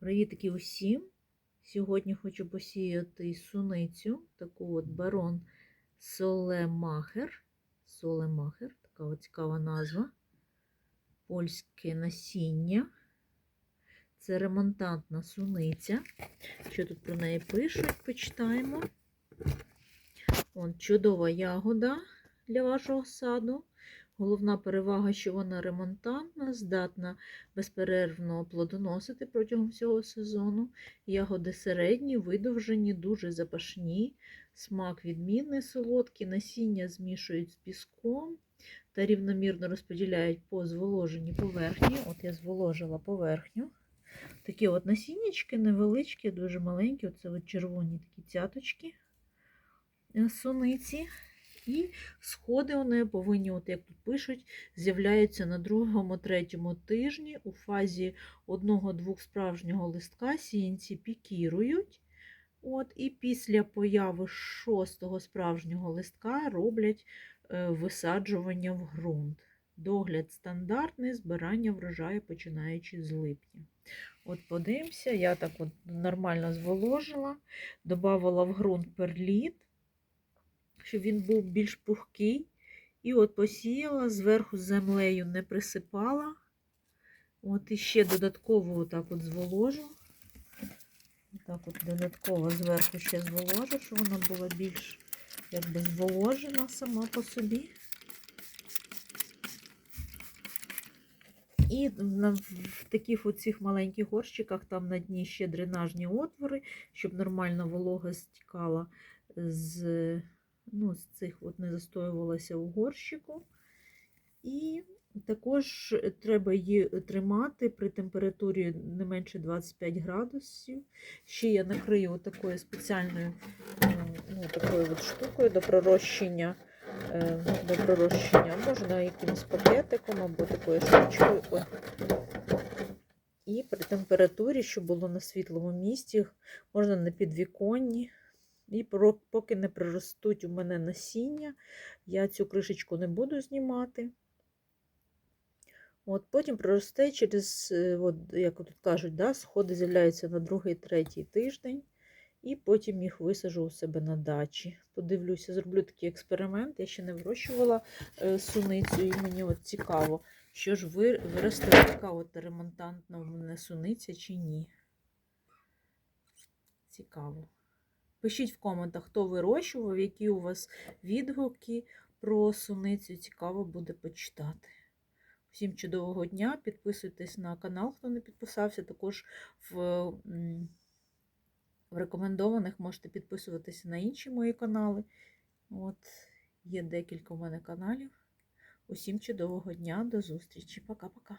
Привітки усім! Сьогодні хочу посіяти суницю, таку от барон Солемахер. Солемахер, така от цікава назва. Польське насіння. Це ремонтантна суниця. Що тут про неї пишуть, почитаємо. Вон, чудова ягода для вашого саду. Головна перевага, що вона ремонтантна, здатна безперервно плодоносити протягом всього сезону. Ягоди середні, видовжені, дуже запашні, смак відмінний, солодкий, насіння змішують з піском та рівномірно розподіляють по зволоженій поверхні. От я зволожила поверхню. Такі от насіннячки невеличкі, дуже маленькі. Оце от червоні такі цяточки е, суниці. І сходи вони повинні, от як тут пишуть, з'являються на другому-третьому тижні у фазі одного-двох справжнього листка сіянці пікірують. От, І після появи шостого справжнього листка роблять е, висаджування в ґрунт. Догляд стандартний, збирання врожаю починаючи з липня. От подивимося, я так от нормально зволожила, додавала в ґрунт перліт щоб він був більш пухкий. І от посіяла, зверху землею не присипала. От і ще додатково отак от зволожу. Так от додатково зверху ще зволожу, щоб вона була більш якби зволожена сама по собі. І в таких оцих маленьких горщиках там на дні ще дренажні отвори, щоб нормально волога стікала з ну, з цих от не застоювалася у горщику. І також треба її тримати при температурі не менше 25 градусів. Ще я накрию такою спеціальною ну, такою от штукою до пророщення. е, До пророщення можна якимось пакетиком або такою штучкою. І при температурі, щоб було на світлому місці, можна на підвіконні. І поки не приростуть у мене насіння, я цю кришечку не буду знімати. От Потім проросте через, от, як тут кажуть, да, сходи з'являються на другий, третій тиждень, і потім їх висажу у себе на дачі. Подивлюся, зроблю такий експеримент. Я ще не вирощувала е, суницю, і мені от цікаво, що ж виросте така от ремонтантна в мене суниця чи ні. Цікаво. Пишіть в коментах, хто вирощував, які у вас відгуки про суницю. Цікаво буде почитати. Всім чудового дня! Підписуйтесь на канал, хто не підписався. Також в, в рекомендованих можете підписуватися на інші мої канали. От, Є декілька у мене каналів. Усім чудового дня, до зустрічі. Пока-пока.